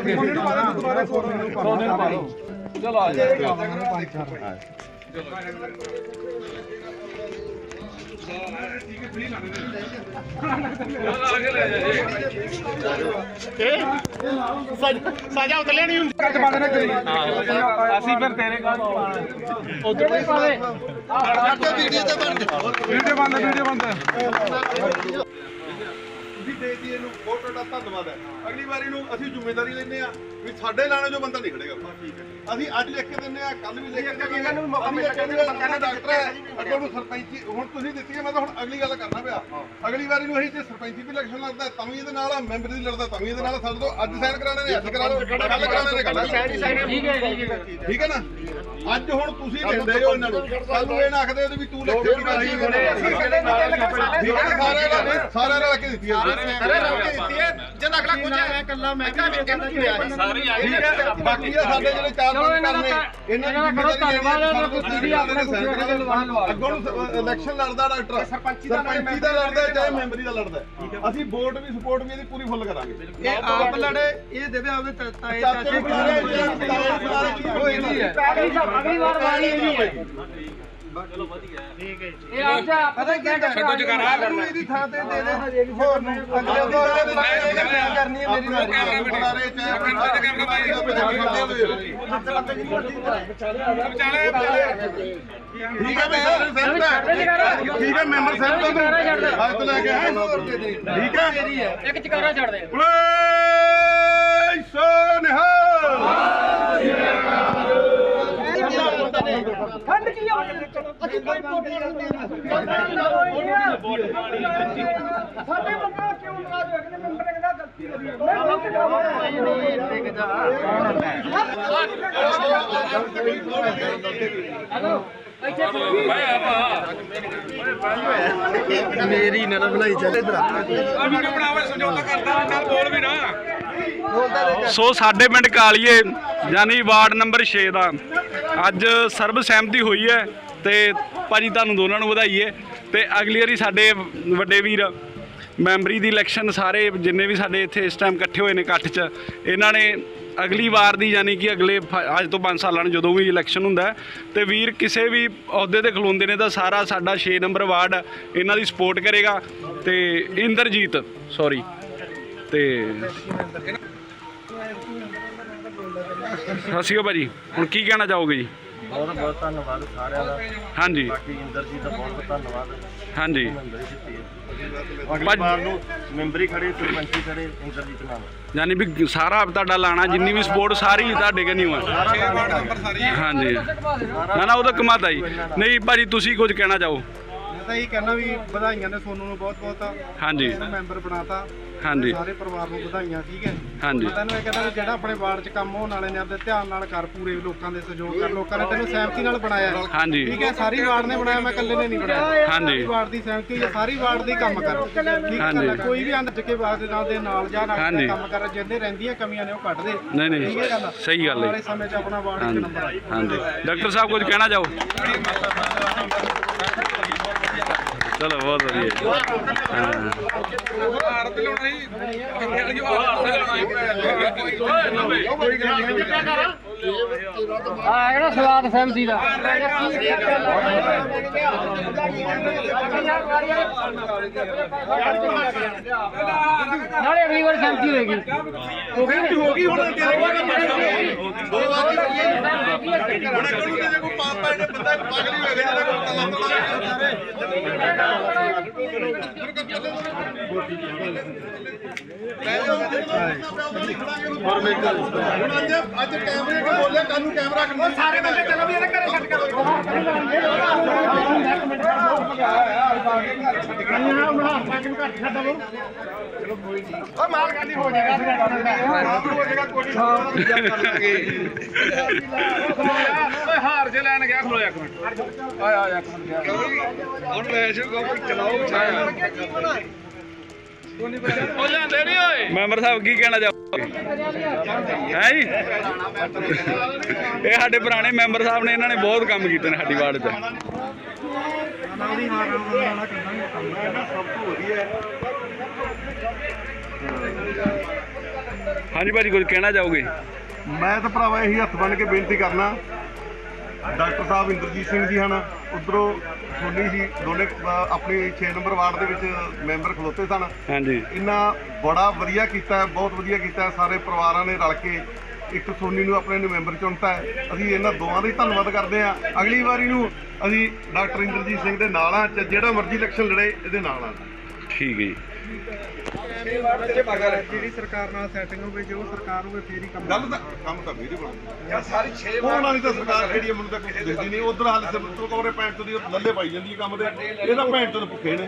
ਸੋਨੀ ਨੂੰ ਪਾ ਦੇ ਦੁਬਾਰਾ ਸੋਨੀ ਨੂੰ ਪਾ ਦੇ ਚਲੋ ਆ ਜਾ ਸਾਜਾ ਉਤਲਿਆ ਨਹੀਂ ਕੱਟ ਪਾ ਦੇਣਾ ਕਰੀ ਅਸੀਂ ਫਿਰ ਤੇਰੇ ਕਾਲ ਉਧਰ ਵੀ ਪਾ ਦੇ ਵੀਡੀਓ ਬੰਦ ਵੀਡੀਓ ਬੰਦ ਤੁਸੀਂ ਦੇ ਦੀ ਇਹਨੂੰ ਬਹੁਤ ਤੁਹਾਡਾ ਧੰਨਵਾਦ ਹੈ। ਅਗਲੀ ਵਾਰੀ ਨੂੰ ਅਸੀਂ ਜ਼ਿੰਮੇਵਾਰੀ ਲੈਂਦੇ ਆ ਵੀ ਸਾਡੇ ਲਾਣੇ ਜੋ ਬੰਦਾ ਨਹੀਂ ਖੜੇਗਾ। ਠੀਕ ਹੈ। ਅਸੀਂ ਅੱਜ ਲਿਖ ਕੇ ਦਿੰਦੇ ਆ ਕੱਲ ਵੀ ਲਿਖ ਕੇ ਦਿੰਦੇ ਆ ਨੂੰ ਮੌਕਾ ਮਿਲ ਕਹਿੰਦੇ ਬੰਦਾ ਡਾਕਟਰ ਹੈ ਅੱਗੇ ਨੂੰ ਸਰਪੰਚੀ ਹੁਣ ਤੁਸੀਂ ਦਿੱਤੀ ਹੈ ਮੈਂ ਤਾਂ ਹੁਣ ਅਗਲੀ ਗੱਲ ਕਰਨਾ ਪਿਆ। ਅਗਲੀ ਵਾਰੀ ਨੂੰ ਅਸੀਂ ਜੇ ਸਰਪੰਚੀ ਵੀ ਇਲੈਕਸ਼ਨ ਲੜਦਾ ਤਾਂ ਵੀ ਇਹਦੇ ਨਾਲ ਆ ਮੈਂਬਰ ਦੀ ਲੜਦਾ ਤਾਂ ਵੀ ਇਹਦੇ ਨਾਲ। ਸਾਡੇ ਤੋਂ ਅੱਜ ਸਾਈਨ ਕਰਾਣੇ ਨੇ ਅੱਜ ਕਰਾ ਲਓ ਕੱਲ ਕਰਾਣੇ ਨੇ ਕੱਲ ਠੀਕ ਹੈ ਠੀਕ ਹੈ। ਠੀਕ ਹੈ ਨਾ? ਅੱਜ ਹੁਣ ਤੁਸੀਂ ਲੈਂਦੇ ਹੋ ਇਹਨਾਂ ਨੂੰ। ਕੱਲ ਨੂੰ ਇਹ ਨਾ ਆਖਦੇ ਹੋ ਵੀ ਤੂੰ ਲਿਖ ਕੇ ਕਰਾਈ ਠੀਕ ਹੈ। ਸਾਰੇ ਨਾਲ ਕੇ ਦਿੱਤੀ ਕੇ ਦਿੱਤੀ ਹੈ। ਜਦ ਅਗਲਾ ਕੁਝ ਹੈ ਕੱਲਾ ਮੈਂ ਨਹੀਂ ਸਾਰੀ ਠੀਕ ਹੈ ਬਾਕੀ ਆ। ਸਾਡੇ ਜਿਹੜੇ ਚਾਰ ਪੰਜ ਕਰਨੇ ਇਹਨਾਂ ਦਾ ਕਰੋ ਧੰਨਵਾਦ ਨਾ ਤੁਸੀਂ ਆਪਣੇ ਅੱਗੋਂ ਨੂੰ ਇਲੈਕਸ਼ਨ ਲੜਦਾ ਡਾਕਟਰ। ਸਰਪੰਚੀ ਦਾ ਲੜਦਾ ਹੈ, ਚਾਹੇ ਮੈਂਬਰੀ ਦਾ ਲੜਦਾ ਹੈ। ਅਸੀਂ ਵੋਟ ਵੀ ਸਪੋਰਟ ਵੀ ਇਹਦੀ ਪੂਰੀ ਫੁੱਲ ਕਰਾਂਗੇ। ਇਹ ਆਪ ਲੜੇ ਇਹ ਦੇਵੇ ਆਪਦੇ ਤਾਏ ਚਾਚੇ ਚਾਚੇ ਬੁਲਾਰੇ ਜਿਹੜੇ ਬੁਲਾਰੇ ਕੀ ਹੋਈ ਨਹੀਂ ਹੈ ਅਗਲੀ ਵਾਰ ਵਾਰੀ ਇਹ ਹੈ। ਇਹ ਆਪ ਜਾ ਪਤਾ ਕੀ ਛੱਡੋ ਜਗਾਰਾ ਨੂੰ ਇਹਦੀ ਥਾਂ ਤੇ ਦੇ ਦੇ। ਹੋਰ ਨੂੰ ਅਗਲੇ ਦੌਰ ਦੇ ਮੈਂ ਕਰਨੀ। ਹੈ ਮੇਰੀ ਵਾਰੀ ਬੁਲਾਰੇ ਚਾਹੇ ਪੰਚਾਇਤ ਕੈਮਰਾ ਭਾਈ ਠੀਕ ਹੈ ਬਈ ਸਾਰੇ ਸਹਿਮਤ ਹੈ? ਠੀਕ ਹੈ ਮੈਂਬਰ ਸਹਿਮਤ ਹੈ ਅੱਜ ਤੋਂ ਲੈ ਕੇ ਠੀਕ ਹੈ? ਇੱਕ ਚਕਾਰਾ ਛੱਡ ਦੇ। ਬੁਲੇ ਸੋਨਿਹਾ ਠੰਡ ਕੀ ਆ ਅਸੀਂ ਕੋਈ ਵੋਟ ਨਹੀਂ ਸਾਡੇ ਬੰਦਾ ਕਿਉਂ ਨਾਰਾਜ਼ ਹੋਏ ਕਿ ਮੈਂਬਰ ਕਹਿੰਦਾ ਗਲਤੀ ਕਰੀ ਮੇਰੀ ਨਾ ਬਣਾਈ ਚੱਲ ਇਧਰ ਸੋ ਸਾਡੇ ਪਿੰਡ ਕਾਲੀਏ ਯਾਨੀ ਵਾਰਡ ਨੰਬਰ 6 ਦਾ ਅੱਜ ਸਰਬ ਸਹਿਮਤੀ ਹੋਈ ਹੈ ਤੇ ਭਾਜੀ ਤੁਹਾਨੂੰ ਦੋਨਾਂ ਨੂੰ ਵਧਾਈ ਹੈ ਤੇ ਅਗਲੀ ਵਾਰੀ ਸਾਡੇ ਵੱਡੇ ਵੀਰ ਮੈਂਬਰੀ ਦੀ ਇਲੈਕਸ਼ਨ ਸਾਰੇ ਜਿੰਨੇ ਵੀ ਸਾਡੇ ਇੱਥੇ ਇਸ ਟਾਈਮ ਇਕੱਠੇ ਹੋਏ ਨੇ ਇਕੱਠ 'ਚ ਇਹਨਾਂ ਨੇ ਅਗਲੀ ਵਾਰ ਦੀ ਯਾਨੀ ਕਿ ਅਗਲੇ ਫ- ਅੱਜ ਤੋਂ 5 ਸਾਲਾਂ ਨੂੰ ਜਦੋਂ ਵੀ ਇਲੈਕਸ਼ਨ ਹੁੰਦਾ ਹੈ, ਤੇ ਵੀਰ ਕਿਸੇ ਵੀ ਅਹੁਦੇ ਤੇ ਖਲੋਂਦੇ ਨੇ ਤਾਂ ਸਾਰਾ ਸਾਡਾ 6 ਨੰਬਰ ਵਾਰਡ ਇਹਨਾਂ ਦੀ ਸਪੋਰਟ ਕਰੇਗਾ। ਤੇ ਇੰਦਰਜੀਤ ਸੌਰੀ ਤੇ ਸਤਿ ਸ਼੍ਰੀ ਅਕਾਲ ਭਾਜੀ ਹੁਣ ਕੀ ਕਹਿਣਾ ਚਾਹੋਗੇ ਜੀ? ਬਹੁਤ ਬਹੁਤ ਧੰਨਵਾਦ ਸਾਰਿਆਂ ਦਾ। ਹਾਂਜੀ। ਬਾਕੀ ਇੰਦਰ ਜੀ ਦਾ ਬਹੁਤ ਬਹੁਤ ਧੰਨਵਾਦ। ਹਾਂਜੀ। ਮੈਂਬਰੀ ਦਿੱਤੀ ਹੈ। ਅਗਲੀ ਭਾਜੀ- ਵਾਰ ਨੂੰ ਮੈਂਬਰੀ ਖੜੇ ਸਰਪੰਚੀ ਖੜੇ ਇੰਦਰ ਜੀ ਨਾਮ ਯਾਨੀ ਵੀ ਸਾਰਾ ਤੁਹਾਡਾ ਲਾਣਾ ਜਿੰਨੀ ਵੀ ਸਪੋਰਟ ਸਾਰੀ ਤੁਹਾਡੇ ਕਨੀ ਹੋਆ ਹਾਂਜੀ। ਨਾ ਨਾ ਉਹਦਾ ਕਮਾਤਾ ਜੀ। ਨਹੀਂ ਭਾਜੀ ਤੁਸੀਂ ਕੁਝ ਕਹਿਣਾ ਚਾਹੋ। ਮੈਂ ਤਾਂ ਇਹ ਕਹਿਣਾ ਵੀ ਵਧਾਈਆਂ ਨੇ ਸੋਨੂੰ ਨੂੰ ਬਹੁਤ ਬਹੁਤ ਹਾਂਜੀ ਮੈਂਬਰ ਬਣਾਤਾ। ਹਾਂਜੀ। ਸਾਰੇ ਪਰਿਵਾਰ ਨੂੰ ਵਧਾਈਆਂ ਠੀਕ ਹੈ ਹਾਂਜੀ। ਮੈਂ ਤੈਨੂੰ ਇਹ ਕਹਿੰਦਾ ਵੀ ਜਿਹੜਾ ਆਪਣੇ ਵਾਰਡ 'ਚ ਕੰਮ ਹੋਣ ਵਾਲੇ ਨੇ ਆਪਦੇ ਧਿਆਨ ਨਾਲ ਕਰ ਪੂਰੇ ਲੋਕਾਂ ਦੇ ਸਹਿਯੋਗ ਕਰ ਲੋਕਾਂ ਨੇ ਤੈਨੂੰ ਸਹਿਮਤੀ ਨਾਲ ਬਣਾਇਆ ਹੈ। ਹਾਂਜੀ। ਠੀਕ ਹੈ ਸਾਰੀ ਵਾਰਡ ਨੇ ਬਣਾਇਆ ਮੈਂ ਇਕੱਲੇ ਨੇ ਨਹੀਂ ਬਣਾਇਆ। ਹਾਂਜੀ। ਸਾਰੀ ਵਾਰਡ ਦੀ ਸਹਿਮਤੀ ਹੈ ਸਾਰੀ ਵਾਰਡ ਦੀ ਕੰਮ ਕਰ। ਠੀਕ ਹੈ ਹਾਂਜੀ। ਕੋਈ ਵੀ ਅੰਦਰ ਕੇ ਬਾਅਦ ਨਾਲ ਦੇ ਨਾਲ ਜਾਂ ਨਾਲ ਹਾਂਜੀ। ਕੰਮ ਕਰ ਜਿੰਦੇ ਰਹਿੰਦੀਆਂ ਕਮੀਆਂ ਨੇ ਉਹ ਕੱਢ ਦੇ। ਨਹੀਂ ਨਹੀਂ। ਠੀਕ ਹੈ ਗੱਲ ਸਹੀ ਗੱਲ ਹੈ। ਵਾਲੇ ਸਮੇਂ 'ਚ ਆਪਣਾ ਵਾਰਡ ਹਾਂਜੀ। ਨੰਬਰ ਆਈ ਹਾਂਜੀ। ਡਾਕਟਰ ਸਾਹਿਬ ਕੁਝ ਕਹਿਣਾ ਚਾਹੋ? ਚਲੋ ਬਹੁਤ ਵਧੀਆ ਜੀ। ਹਾਂ। ਆ ਕਿਹੜਾ ਸਵਾਦ ਸਹਿਮਤੀ ਦਾ। ਨਾਲੇ ਅਗਲੀ ਵਾਰ ਸਹਿਮਤੀ ਹੋਏਗੀ। ਹੋ ਗਈ ਹੁਣ ਦੋ ਵਾਰ ਹੁਣ ਨੂੰ ਜੇ ਕੋਈ ਪਾਪਾ ਇਹਨੇ ਬੰਦਾ ਪਾਗਲ ਹੀ ਹੋ ਗਿਆ ਜਿਹੜਾ ਕੋਈ ਕੱਲਾ ਔਰ ਮੈਂ ਹੁਣ ਅੱਜ ਅੱਜ ਕੈਮਰੇ ਕੋ ਬੋਲਿਆ ਕੱਲ ਨੂੰ ਕੈਮਰਾ ਕਰਨਾ ਸਾਰੇ ਬੰਦੇ ਚਲੋ ਵੀ ਇਹਦੇ ਘਰੇ ਛੱਡ ਕੇ ਹਾਰ ਜੇ ਲੈਣ ਗਿਆ ਖਲੋ ਇੱਕ ਮਿੰਟ। ਆਇਆ ਆਇਆ ਇੱਕ ਮਿੰਟ ਹੁਣ ਮੈਚ ਚਲਾਓ ਉਹ ਲੈਂਦੇ ਨਹੀਂ ਓਏ। ਮੈਂਬਰ ਸਾਹਿਬ ਕੀ ਕਹਿਣਾ ਚਾਹੋਗੇ ਹੈ ਜੀ? ਇਹ ਸਾਡੇ ਪੁਰਾਣੇ ਮੈਂਬਰ ਸਾਹਿਬ ਨੇ ਇਹਨਾਂ ਨੇ ਬਹੁਤ ਕੰਮ ਕੀਤੇ ਨੇ ਸਾਡੀ ਵਾਰਡ 'ਚ ਹਾਂਜੀ ਭਾਜੀ ਕੁਝ ਕਹਿਣਾ ਚਾਹੋਗੇ? ਮੈਂ ਤਾਂ ਭਰਾਵਾ ਇਹੀ ਹੱਥ ਬੰਨ ਕੇ ਬੇਨਤੀ ਕਰਨਾ ਡਾਕਟਰ ਸਾਹਿਬ ਇੰਦਰਜੀਤ ਸਿੰਘ ਜੀ ਹਨ। ਉਧਰੋਂ ਸੋਨੀ ਜੀ ਦੋਨੇ ਆਪਣੀ 6 ਨੰਬਰ ਵਾਰਡ ਦੇ ਵਿੱਚ ਮੈਂਬਰ ਖਲੋਤੇ ਸਨ। ਹਾਂਜੀ। ਇਹਨਾਂ ਬੜਾ ਵਧੀਆ ਕੀਤਾ ਬਹੁਤ ਵਧੀਆ ਕੀਤਾ। ਸਾਰੇ ਪਰਿਵਾਰਾਂ ਨੇ ਰਲ ਕੇ ਇੱਕ ਸੋਨੀ ਨੂੰ ਆਪਣੇ ਨੂੰ ਮੈਂਬਰ ਚੁਣਤਾ ਹੈ। ਅਸੀਂ ਇਹਨਾਂ ਦੋਵਾਂ ਦਾ ਹੀ ਧੰਨਵਾਦ ਕਰਦੇ ਹਾਂ। ਅਗਲੀ ਵਾਰੀ ਨੂੰ ਅਸੀਂ ਡਾਕਟਰ ਇੰਦਰਜੀਤ ਸਿੰਘ ਦੇ ਨਾਲ ਆ ਜਿਹੜਾ ਮਰਜ਼ੀ ਇਲੈਕਸ਼ਨ ਲੜੇ ਇਹਦੇ ਨਾਲ ਆ ਠੀਕ ਹੈ ਜੀ। ਜਿਹੜੀ ਸਰਕਾਰ ਨਾਲ ਸੈਟਿੰਗ ਹੋਵੇ ਜੋ ਸਰਕਾਰ ਹੋਵੇ ਫੇਰ ਹੀ ਕੰਮ ਗੱਲ ਤਾਂ ਕੰਮ ਤਾਂ ਮੇਰੀ ਬਣਦੀ ਸਾਰੀ 6 ਉਹਨਾਂ ਦੀ ਤਾਂ ਸਰਕਾਰ ਕਿਹੜੀ ਹੈ, ਮੈਨੂੰ ਤਾਂ ਕੁਝ ਦਿਖਦੀ ਨਹੀਂ ਉਧਰ ਹਾਲ ਸਿਰ ਕੋਰੇ ਪੈਂਟ ਤੋਂ ਦੀ ਲੱਲੇ ਪਾਈ ਜਾਂਦੀ ਹੈ ਕੰਮ ਦੇ। ਇਹਦਾ ਪੈਂਟ ਤੋਂ ਭੁੱਖੇ ਨੇ।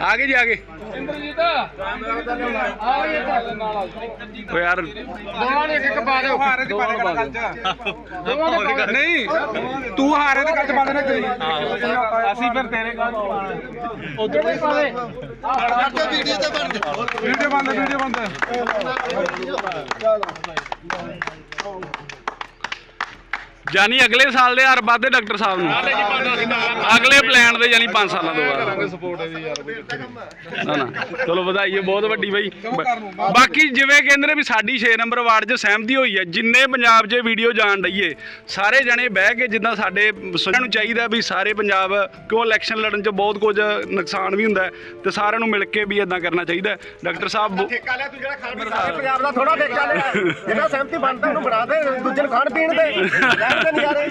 ਆ ਗਏ ਜੀ ਆ ਗਏ ਓ ਯਾਰ ਦੋਵਾਂ ਨੇ ਇੱਕ ਇੱਕ ਪਾ ਦਿਓ। ਹਾਰੇ ਦੀ ਪਾ ਦੇ ਗੱਲ ਚ। ਨਹੀਂ ਤੂੰ ਹਾਰੇ ਦੀ ਗੱਲ ਚ ਪਾ ਦੇਣਾ ਕਰੀ ਅਸੀਂ ਫਿਰ ਤੇਰੇ ਗੱਲ ਉਧਰ ਨਹੀਂ ਪਾਵੇ ਵੀਡੀਓ ਤੇ ਬਣ ਵੀਡੀਓ ਬੰਦ ਵੀਡੀਓ ਬੰਦ। ਜਾਨੀ ਅਗਲੇ ਸਾਲ ਦੇ ਹਰ ਵਾਧੇ ਡਾਕਟਰ ਸਾਹਿਬ ਨੂੰ। ਅਗਲੇ ਪਲਾਨ ਦੇ ਜਾਨੀ 5 ਸਾਲਾਂ ਤੋਂ ਬਾਅਦ। ਸਪੋਰਟ ਹੈ ਜੀ ਯਾਰ ਨਾ ਨਾ। ਚਲੋ ਵਧਾਈ ਹੈ ਬਹੁਤ ਵੱਡੀ ਬਈ। ਬਾਕੀ ਜਿਵੇਂ ਕਹਿੰਦੇ ਨੇ ਵੀ ਸਾਡੀ 6 ਨੰਬਰ ਵਾਰਡ 'ਚ ਸਹਿਮਤੀ ਹੋਈ ਹੈ ਜਿੰਨੇ ਪੰਜਾਬ 'ਚ ਵੀਡੀਓ ਜਾਣ ਡਈਏ ਸਾਰੇ ਜਣੇ ਬਹਿ ਕੇ ਜਿੱਦਾਂ ਸਾਡੇ ਸੁਣਨ ਨੂੰ ਚਾਹੀਦਾ ਵੀ ਸਾਰੇ ਪੰਜਾਬ ਕਿਉਂ ਇਲੈਕਸ਼ਨ ਲੜਨ 'ਚ ਬਹੁਤ ਕੁਝ ਨੁਕਸਾਨ ਵੀ ਹੁੰਦਾ ਤੇ ਸਾਰਿਆਂ ਨੂੰ ਮਿਲ ਕੇ ਵੀ ਇਦਾਂ ਕਰਨਾ ਚਾਹੀਦਾ ਹੈ। ਡਾਕਟਰ ਸਾਹਿਬ ਠੇਕਾ ਲਿਆ ਤੂੰ ਜਿਹੜਾ ਖਾਣ ਪੀਣ ਸਾਰੇ ਪੰਜਾਬ ਦਾ ਥੋੜਾ ਠੇਕਾ ਲਿਆ। ਜਿਹੜਾ ਸਹਿਮਤੀ ਬਣਦਾ ਉਹਨੂੰ ਬਣਾ ਦੇ ਦੂਜੇ ਨੂੰ ਖਾਣ ਪੀਣ ਦੇ। ਤੇ ਨਜ਼ਾਰੇ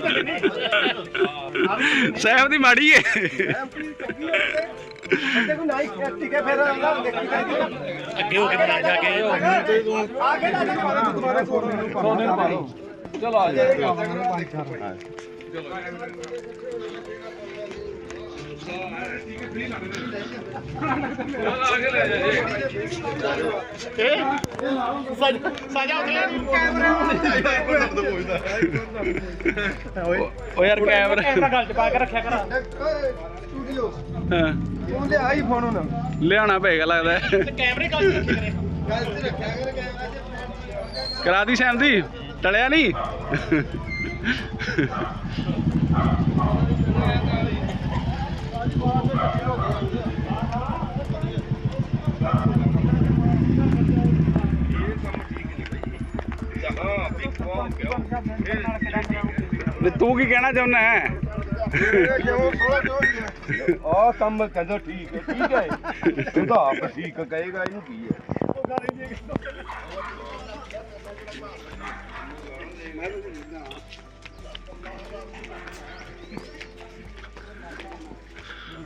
ਸਹਿਮਤੀ ਮਾੜੀ ਤੇ ਬੰਦੇ ਨੂੰ ਨਾਈ ਠੀਕ ਹੈ ਫਿਰ ਦੇਖੀ ਅੱਗੇ ਹੋ ਕੇ ਬਣਾ ਜਾ ਕੇ। ਆਗੇ ਲਾ ਜਾ ਕੇ ਦੁਬਾਰਾ ਸੋਨੇ ਨੂੰ ਸੋਨੇ ਨੂੰ ਪਾ ਦੋ ਚਲੋ ਆ ਜਾ। ਓ ਯਾਰ ਕੈਮਰਾ ਗੱਲ ਚ ਪਾ ਕੇ ਰੱਖਿਆ ਕਰ। ਸਟੂਡੀਓ ਹਾਂ, ਤੂੰ ਲਿਆ ਹੀ ਫੋਨ ਹੁਣ ਲਿਆਉਣਾ ਪਏਗਾ ਲੱਗਦਾ। ਹੈ। ਕੈਮਰੇ ਗੱਲ ਚ ਰੱਖਿਆ ਕਰੇ। ਗੱਲ ਤੇ ਰੱਖਿਆ ਕਰ ਕੈਮਰਾ ਚ ਕਰਾ ਦੀ। ਟਲਿਆ ਨਹੀਂ। ਵੀ ਤੂੰ ਕੀ ਕਹਿਣਾ ਚਾਹੁੰਦਾ ਹੈ? ਆ ਕੰਮ ਕਹਿੰਦਾ ਠੀਕ ਹੈ ਠੀਕ ਹੈ। ਇਹ ਤਾਂ ਆਪ ਠੀਕ ਕਹੇਗਾ, ਇਹਨੂੰ ਕੀ ਹੈ?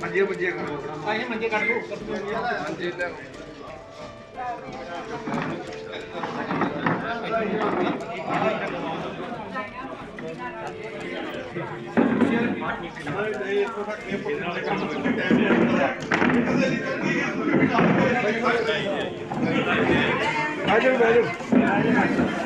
ਮੰਜੇ ਮੰਜੇ ਆਏ ਮੰਜੇ ਕੱਢ ਲੋ ਮੰਜੇ ਲੈ ਆਜੋ ਆਜੋ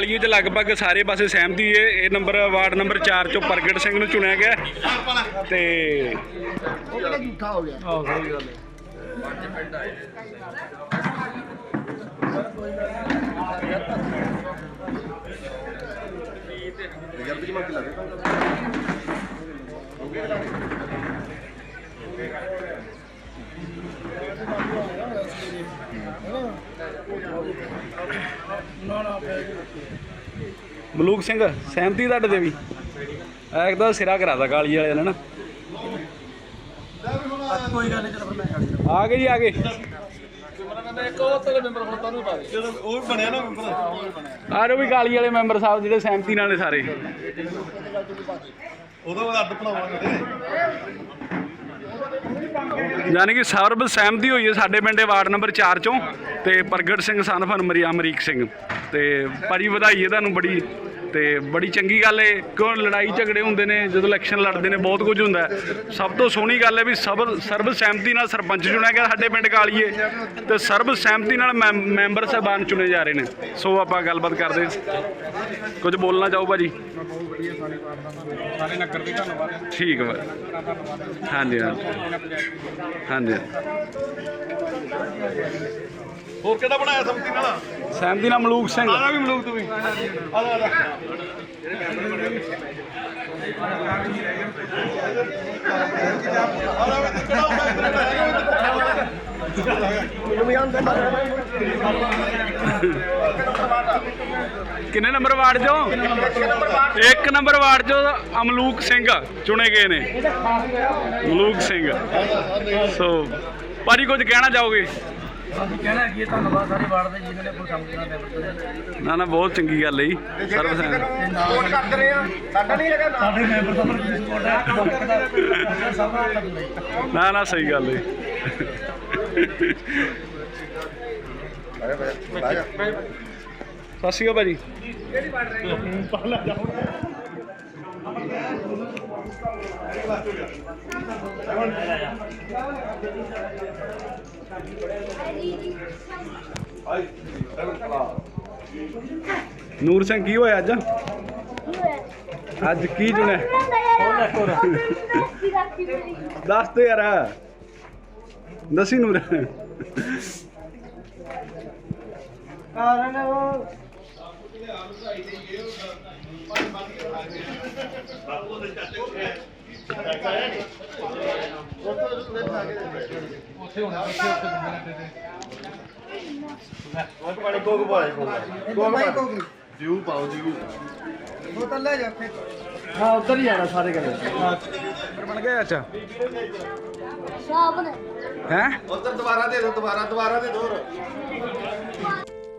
ਕਾਲੀਏ ਚ ਲਗਭਗ ਸਾਰੇ ਪਾਸੇ ਸਹਿਮਤੀ ਹੈ। ਇਹ ਨੰਬਰ ਵਾਰਡ ਨੰਬਰ 4 ਚੋਂ ਪ੍ਰਗਟ ਸਿੰਘ ਨੂੰ ਚੁਣਿਆ ਗਿਆ। ਤੇ ਰਿਜ਼ਲਟ ਜੀ ਮੰਗ ਲਾਗੇ ਮਲੂਕ ਸਿੰਘ, ਸਹਿਮਤੀ ਤੁਹਾਡੇ ਦੇ ਵੀ? ਐਕ ਤਾਂ ਸਿਰਾ ਕਰਾਦਾ ਕਾਲੀ ਵਾਲਿਆਂ ਨੇ ਨਾ। ਆ ਗਏ ਜੀ, ਆ ਗਏ। ਜਦੋਂ ਵੀ ਕਾਲੀ ਵਾਲੇ ਮੈਂਬਰ ਸਾਹਿਬ ਜਿਹੜੇ ਸਹਿਮਤੀ ਨਾਲ ਨੇ ਸਾਰੇ। ਉਦੋਂ ਬਾਅਦ ਅੱਡ ਬਣਾਵਾਂਗੇ ਯਾਨੀ ਕਿ ਸਰਬ ਸਹਿਮਤੀ ਹੋਈ ਹੈ ਸਾਡੇ ਪਿੰਡੇ ਵਾਰਡ ਨੰਬਰ 4 ਚੋਂ ਤੇ ਪ੍ਰਗਟ ਸਿੰਘ ਸਨ ਫਨ ਅਮਰੀਕ ਸਿੰਘ ਤੇ ਭਾਜੀ ਵਧਾਈ ਹੈ ਤੁਹਾਨੂੰ ਬੜੀ। ਤੇ ਬੜੀ ਚੰਗੀ ਗੱਲ ਹੈ ਕਿਉਂ ਲੜਾਈ ਝਗੜੇ ਹੁੰਦੇ ਨੇ ਜਦੋਂ ਇਲੈਕਸ਼ਨ ਲੜਦੇ ਨੇ ਬਹੁਤ ਕੁਝ ਹੁੰਦਾ ਹੈ। ਸਭ ਤੋਂ ਸੋਹਣੀ ਗੱਲ ਹੈ ਵੀ ਸਭ ਸਰਬ ਸਹਿਮਤੀ ਨਾਲ ਸਰਪੰਚ ਚੁਣਿਆ ਗਿਆ ਸਾਡੇ ਪਿੰਡ ਕਾਲੀਏ। ਤੇ ਸਰਬ ਸਹਿਮਤੀ ਨਾਲ ਮੈਂਬਰ ਸਾਹਿਬਾਨ ਚੁਣੇ ਜਾ ਰਹੇ ਨੇ। ਸੋ ਆਪਾਂ ਗੱਲਬਾਤ ਕਰਦੇ ਕੁਝ ਬੋਲਣਾ ਚਾਹੋ ਭਾਜੀ? ਸਾਰੇ ਨਗਰ ਦੇ ਧੰਨਵਾਦ। ਠੀਕ ਹੈ। ਹਾਂਜੀ। ਹਾਂਜੀ ਹਾਂਜੀ। ਹੋਰ ਕਿਹੜਾ ਬਣਾਇਆ ਸੰਮਤੀ ਨਾਲ? ਸਹਿਮਤੀ ਨਾਲ ਮਲੂਕ ਸਿੰਘ। ਆਲਾ ਵੀ ਮਲੂਕ ਤੂੰ ਵੀ। ਕਿੰਨੇ ਨੰਬਰ ਵਾਰਡ ਚੋਂ? ਇੱਕ ਨੰਬਰ ਵਾਰਡ ਚੋਂ ਅਮਲੂਕ ਸਿੰਘ ਚੁਣੇ ਗਏ ਨੇ। ਮਲੂਕ ਸਿੰਘ। ਸੋ ਭਾਜੀ ਕੁਝ ਕਹਿਣਾ ਚਾਹੋਗੇ? ਕਹਿਣਾ ਕੀ ਧੰਨਵਾਦ ਸਾਰੇ ਵਾਰਡ ਦੇ ਜਿਨ੍ਹਾਂ ਨੇ ਕੋਈ ਸਮਝਣਾ ਦੇ ਨਾ ਨਾ ਬਹੁਤ ਚੰਗੀ ਗੱਲ ਹੈ ਜੀ। ਸਹਿਮਤੀ ਸਪੋਰਟ ਕਰਦੇ ਰਹੇ ਆ ਸਾਡਾ ਨਹੀਂ ਹੈਗਾ ਸਾਡੇ ਮੈਂਬਰ ਸਾਹਿਬ ਨੂੰ ਸਪੋਰਟ ਹੈ ਸਭ ਨਾਲ ਲੱਗਦਾ ਨਾ ਨਾ ਸਹੀ ਗੱਲ ਹੈ। ਸਤਿ ਸ਼੍ਰੀ ਅਕਾਲ ਭਾਜੀ। ਨੂਰ ਸਿੰਘ ਕੀ ਹੋਇਆ ਅੱਜ? ਅੱਜ ਕੀ ਚੁਣਿਆ? ਦੱਸ ਤੇ ਯਾਰ। ਦੱਸੀ ਨੂਰ। ਕਾਰਨ ਉਹ ਜੀਊ ਪਾਓ ਜੀਊ ਬੋਤਲ ਲੈ ਜਾ ਹਾਂ ਉੱਧਰ ਹੀ ਜਾਣਾ ਸਾਰੇ ਕਰੇ ਬਣ ਗਿਆ ਅੱਛਾ ਸਾਬਨ ਹੈ? ਉਧਰ ਦੁਬਾਰਾ ਦੇ ਦੋ ਦੁਬਾਰਾ ਦੁਬਾਰਾ ਦੇ ਦੋ।